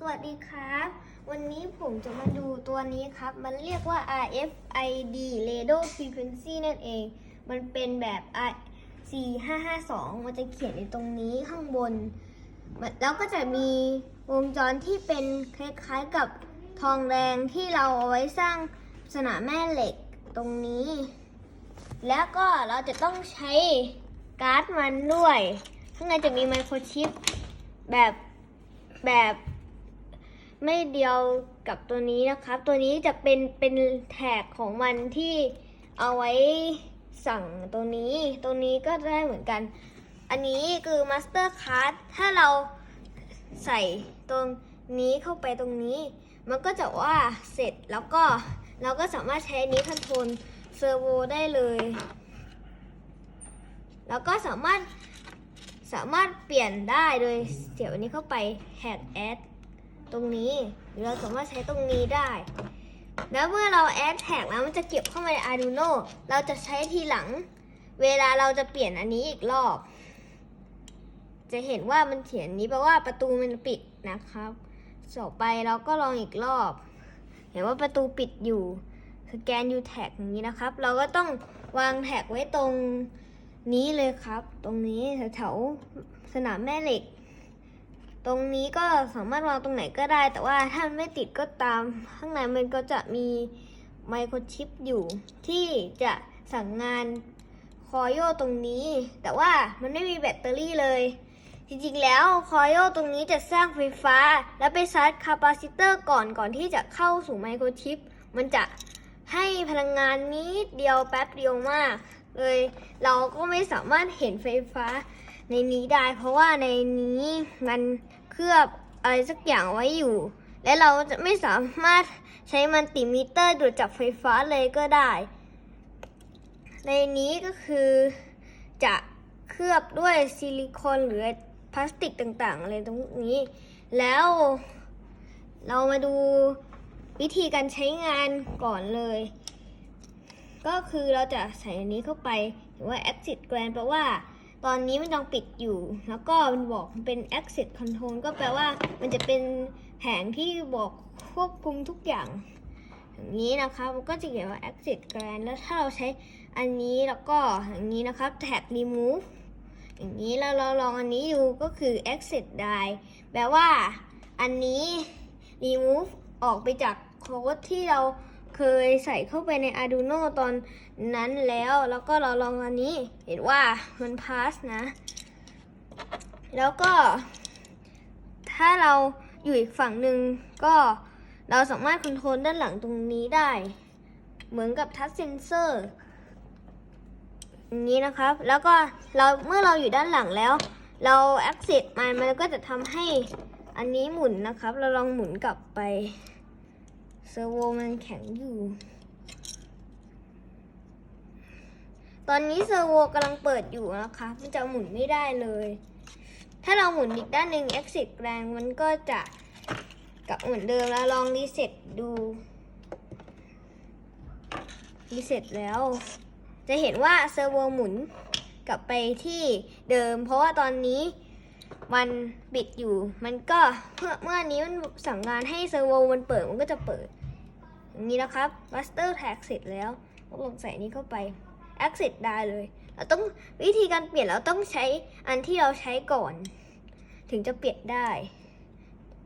สวัสดีครับ วันนี้ผมจะมาดูตัวนี้ครับ มันเรียกว่า RFID Radio Frequency นั่นเอง มันเป็นแบบ R 4552 มันจะเขียนในตรงนี้ข้างบน แล้วก็จะมีวงจรที่เป็นคล้ายๆกับทองแดงที่เราเอาไว้สร้างสนามแม่เหล็กตรงนี้ แล้วก็เราจะต้องใช้การ์ดมันด้วย ข้างในจะมีไมโครชิปแบบแบบ ไม่เดียวกับตัวนี้นะครับ ตัวนี้จะเป็นเป็นแท็กของมันที่เอาไว้สั่งตัวนี้ ตัวนี้ก็ได้เหมือนกัน อันนี้คือ Master Card ถ้าเราใส่ตรงนี้เข้าไปตรงนี้ มันก็จะว่าเสร็จแล้วก็เราก็สามารถใช้นี้คอนโทรลเซอร์โวได้เลย แล้วก็สามารถสามารถเปลี่ยนได้โดยเสียบอันนี้เข้าไป Hack Add ตรงนี้หรือเราสามารถใช้ตรงนี้ได้ แล้วเมื่อเราแอดแท็กแล้วมันจะเก็บเข้ามาใน Arduino เราจะใช้ทีหลัง เวลาเราจะเปลี่ยนอันนี้อีกรอบ จะเห็นว่ามันเขียนนี้แปลว่าประตูมันปิดนะครับต่อไปเราก็ลองอีกรอบ เห็นว่าประตูปิดอยู่สแกนยูแท็กอย่างนี้นะครับ เราก็ต้องวางแท็กไว้ตรงนี้เลยครับ ตรงนี้แถวๆสนามแม่เหล็ก ตรงนี้ก็สามารถวางตรงไหนก็ได้ แต่ว่าถ้ามันไม่ติดก็ตาม ข้างในมันก็จะมีไมโครชิปอยู่ ที่จะสั่งงานคอยโยตรงนี้ แต่ว่ามันไม่มีแบตเตอรี่เลย จริงๆแล้วคอยโยตรงนี้จะสร้างไฟฟ้า แล้วไปชาร์จคาปาซิเตอร์ก่อนก่อนที่จะเข้าสู่ไมโครชิป มันจะให้พลังงานนิดเดียวแป๊บเดียวมาก เลยเราก็ไม่สามารถเห็นไฟฟ้า ในนี้ได้ เพราะว่าในนี้มันเคลือบอะไรสักอย่างไว้อยู่ และเราจะไม่สามารถใช้มันติมิเตอร์ตรวจจับไฟฟ้าเลยก็ได้ ในนี้ก็คือจะเคลือบด้วยซิลิโคนหรือพลาสติกต่างๆ อะไรตรงนี้ แล้วเรามาดูวิธีการใช้งานก่อนเลย ก็คือเราจะใส่อันนี้เข้าไปหรือว่า exit grand แปลว่า ตอนนี้มันยังปิดอยู่ แล้วก็มันบอกมันเป็น exit control ก็แปลว่ามันจะเป็นแผงที่บอกควบคุมทุกอย่างอย่างนี้นะคะมันก็จะเขียนว่า exit grand แล้วถ้าเราใช้อันนี้แล้วก็อย่างนี้นะครับ tag remove อย่างนี้แล้วเราลองอันนี้ดูก็คือ exit die แปลว่าอันนี้ remove ออกไปจากโค้ดที่เรา เคยใส่เข้าไปใน Arduino ตอนนั้นแล้ว แล้วก็เราลองอันนี้ เห็นว่ามัน pass นะ แล้วก็ ถ้าเราอยู่อีกฝั่งหนึ่งก็เราสามารถคอนโทรลด้านหลังตรงนี้ได้ เหมือนกับทัชเซนเซอร์นี้นะครับ แล้วก็เราเมื่อเราอยู่ด้านหลังแล้ว เรา exit มันมันก็จะทำให้อันนี้หมุนนะครับ เราลองหมุนกลับไป เซอร์โวมันแข็งอยู่ ตอนนี้เซอร์โวกำลังเปิดอยู่นะคะ มันจะหมุนไม่ได้เลย ถ้าเราหมุนอีกด้านหนึ่ง exit แรงมันก็จะกลับเหมือนเดิมแล้วลองรีเซ็ตดูรีเซ็ตแล้ว จะเห็นว่าเซอร์โวหมุนกลับไปที่เดิม เพราะว่าตอนนี้ มันปิดอยู่ มันก็เมื่อเมื่อนี้มันสั่งงานให้เซอร์โวมันเปิดมันก็จะเปิด อย่างนี้นะครับ master tag เสร็จแล้วก็ลงใส่นี้เข้าไป exit ได้เลย เราต้องวิธีการเปลี่ยนเราต้องใช้อันที่เราใช้ก่อน ถึงจะเปลี่ยนได้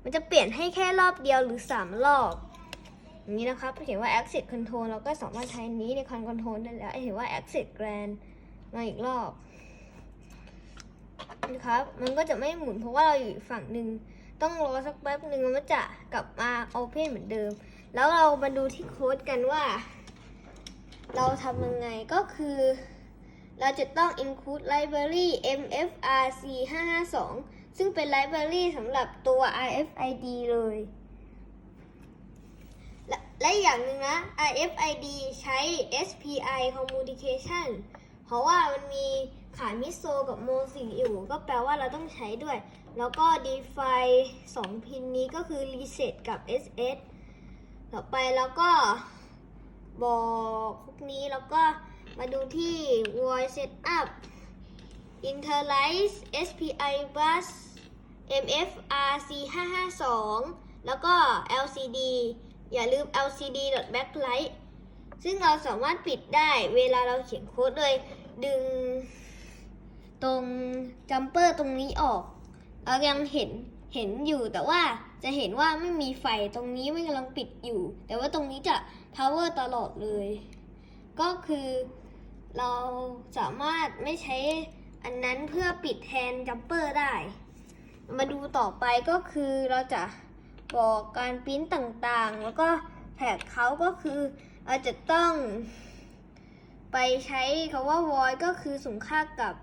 มันจะเปลี่ยนให้แค่รอบเดียวหรือ 3 รอบอย่างนี้นะครับเห็นว่า exit control เราก็สามารถใช้นี้ใน con control ได้แล้วเห็นว่า exit grand มาอีกรอบ นะครับ มันก็จะไม่หมุนเพราะว่าเราอยู่ฝั่งหนึ่งต้องรอสักแป๊บหนึ่งมันจะกลับมา open เหมือนเดิม แล้วเรามาดูที่โค้ดกันว่า เราทำยังไงก็คือ เราจะต้อง include library mfrc 552ซึ่งเป็น library สำหรับตัว RFID เลยและและอย่างหนึ่งนะ RFID ใช้ SPI communication เพราะว่ามันมี ขามิโซกับโมสีอยู่ ก็แปลว่าเราต้องใช้ด้วย แล้วก็ define 2พินนี้ก็คือ reset กับ ss ต่อไปแล้วก็บอกพวกนี้แล้วก็มาดูที่ voice setup interialize SPI bus MFRC 552แล้วก็ LCD อย่าลืม LCD backlight ซึ่งเราสามารถปิดได้เวลาเราเขียนโค้ดโดยดึง ตรงจัมเปอร์ตรงนี้ออกเรายังเห็นเห็นอยู่แต่ว่าจะเห็นว่าไม่มีไฟตรงนี้ไมันกำลังปิดอยู่ แต่ว่าตรงนี้จะ power ตลอดเลย ก็คือเราสามารถไม่ใช้อันนั้นเพื่อปิดแทนจัมเปอร์ได้ มาดูต่อไปก็คือเราจะบอกการปริ้นต่างๆ แล้วก็แท็กเขาก็คือเราจะต้องไปใช้คาว่า void ก็คือส่งค่ากับ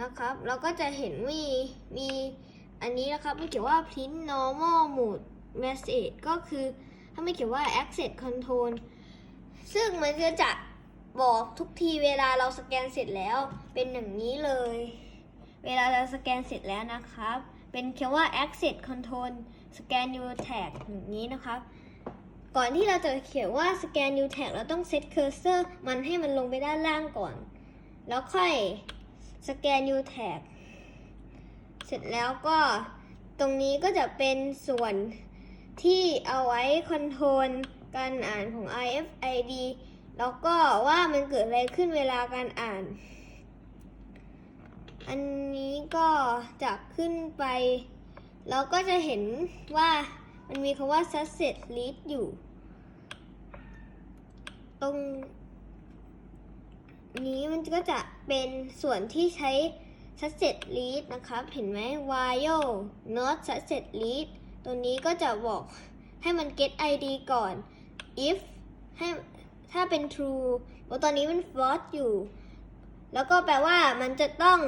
นะครับ เราก็จะเห็นมีมีอันนี้นะครับไม่เขียนว่า print normal mode message ก็คือถ้าไม่เขียนว่า access control ซึ่งมันก็จะบอกทุกทีเวลาเราสแกนเสร็จแล้วเป็นอย่างนี้เลย เวลาเราสแกนเสร็จแล้วนะครับ เป็นเขียนว่า access control scan your tag อย่างนี้นะครับ ก่อนที่เราจะเขียนว่า scan your tag เราต้อง set cursor มันให้มันลงไปด้านล่างก่อน แล้วค่อย scan your tag เสร็จแล้วก็ตรงนี้ก็จะเป็นส่วนที่เอาไว้คอนโทรลการอ่านของ RFID แล้วก็ว่ามันเกิดอะไรขึ้นเวลาการอ่าน อันนี้ก็จะขึ้นไปเราก็จะเห็นว่ามันมีคำว่า success lead อยู่ ตรง นี้มันก็จะเป็นส่วนที่ใช้ success lead นะครับ เห็นไหม while not success lead ตัวนี้ก็จะบอกให้มัน get id ก่อน if ให้ถ้าเป็น true เพราตอนนี้มัน false อยู่ แล้วก็แปลว่ามันจะต้อง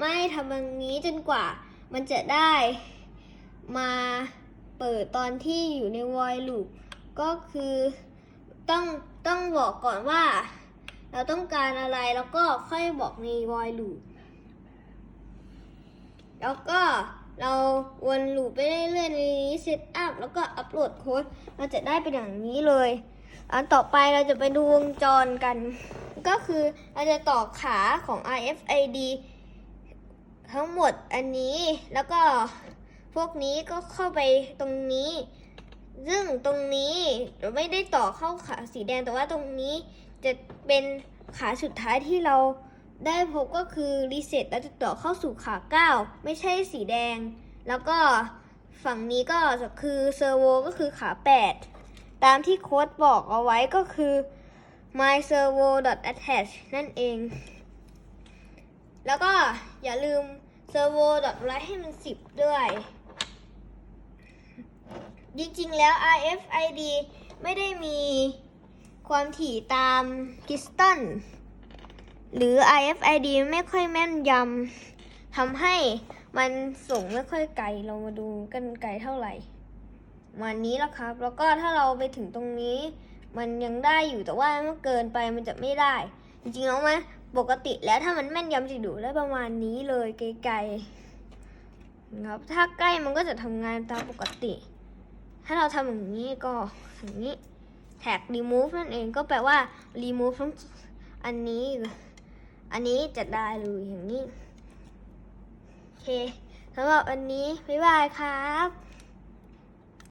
ไม่ทำแบบนี้จนกว่ามันจะได้มาเปิดตอนที่อยู่ใน void loop ก็คือต้องต้องบอกก่อนว่า เราต้องการอะไรแล้วก็ค่อยบอกใน void loop แล้วก็เราวนลูปไปเรื่อยๆในนี้เซตอัพแล้วก็อัปโหลดโค้ดเราจะได้เป็นอย่างนี้เลย อันต่อไปเราจะไปดูวงจรกัน ก็คือเราจะต่อขาของ RFID ทั้งหมดอันนี้แล้วก็พวกนี้ก็เข้าไปตรงนี้ ซึ่งตรงนี้เราไม่ได้ต่อเข้าขาสีแดงแต่ว่าตรงนี้ จะเป็นขาสุดท้ายที่เราได้พบก็คือรีเซ็ตแล้วจะต่อเข้าสู่ขา 9 ไม่ใช่สีแดง แล้วก็ฝั่งนี้ก็จะคือเซอร์โวก็คือขา 8 ตามที่โค้ดบอกเอาไว้ก็คือ my servo attach นั่นเอง แล้วก็อย่าลืม servo write ให้มัน 10 ด้วย จริงๆแล้ว RFID ไม่ได้มี ความถี่ตามพิสตันหรือ RFID ไม่ค่อยแม่นยำทำให้มันส่งไม่ค่อยไกล เรามาดูกันไกลเท่าไหร่วันนี้แล้วครับ แล้วก็ถ้าเราไปถึงตรงนี้ มันยังได้อยู่แต่ว่าเมื่อเกินไปมันจะไม่ได้ จริงๆแล้วมันปกติแล้วถ้ามันแม่นยำจะอยู่ได้ประมาณนี้เลยไกลๆนะครับถ้าใกล้มันก็จะทำงานตามปกติ ถ้าเราทำอย่างนี้ก็อย่างนี้ แท็ก remove นั่นเองก็แปลว่า remove ทั้งอันนี้ อันนี้จะได้เลยอย่างนี้ โอเคสำหรับอันนี้ บ๊ายบายครับ